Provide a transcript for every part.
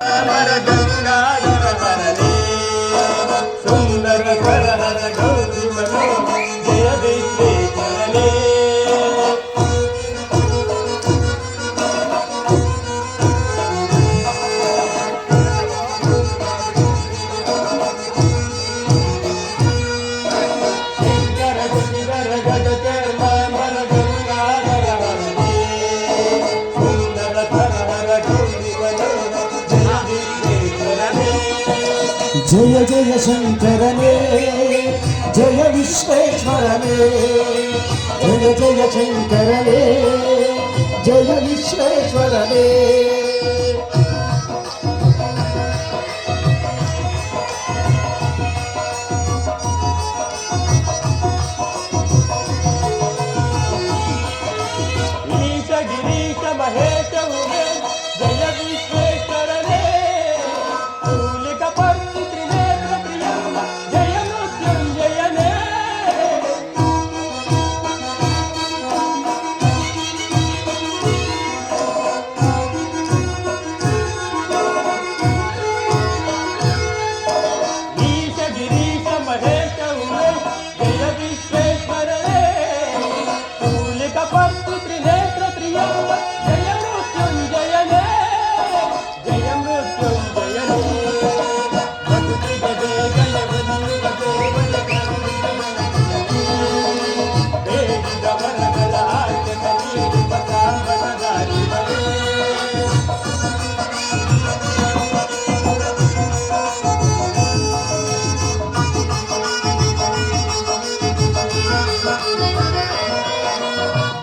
Amara జయ జయ శంకరనే జయ విశ్వేశ్వరనే జయ జయ శంకరనే జయ విశ్వేశ్వరనే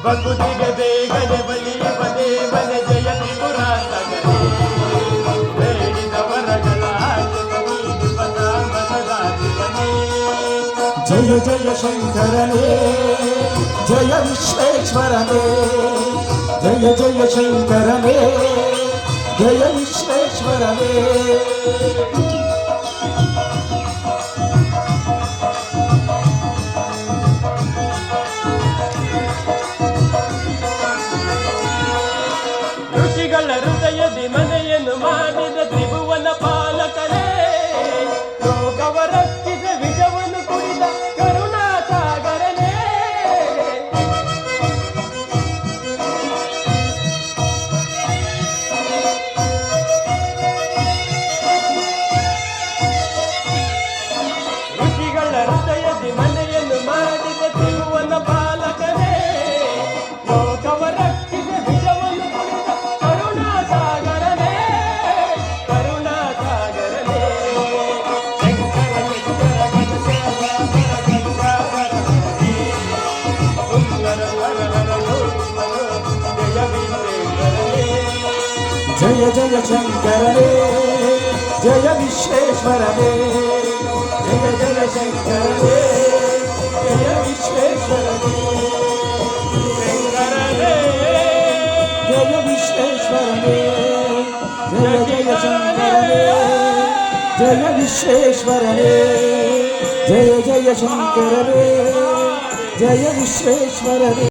భక్తిగదే గజబలి పదే బల జయ జయ జయ శంకరనే జయ విశ్వేశ్వరనే జయ జయ శంకరనే జయ విశ్వేశ్వరనే జయ జయ శంకరనే జయ విశ్వేశ్వరనే జయ జయ శంకరనే జయ విశ్వేశ్వరనే జయ విశ్వేశ్వరనే జయ జయ శంకరనే జయ విశ్వేశ్వరనే జయ జయ శంకరనే జయ విశ్వేశ్వరనే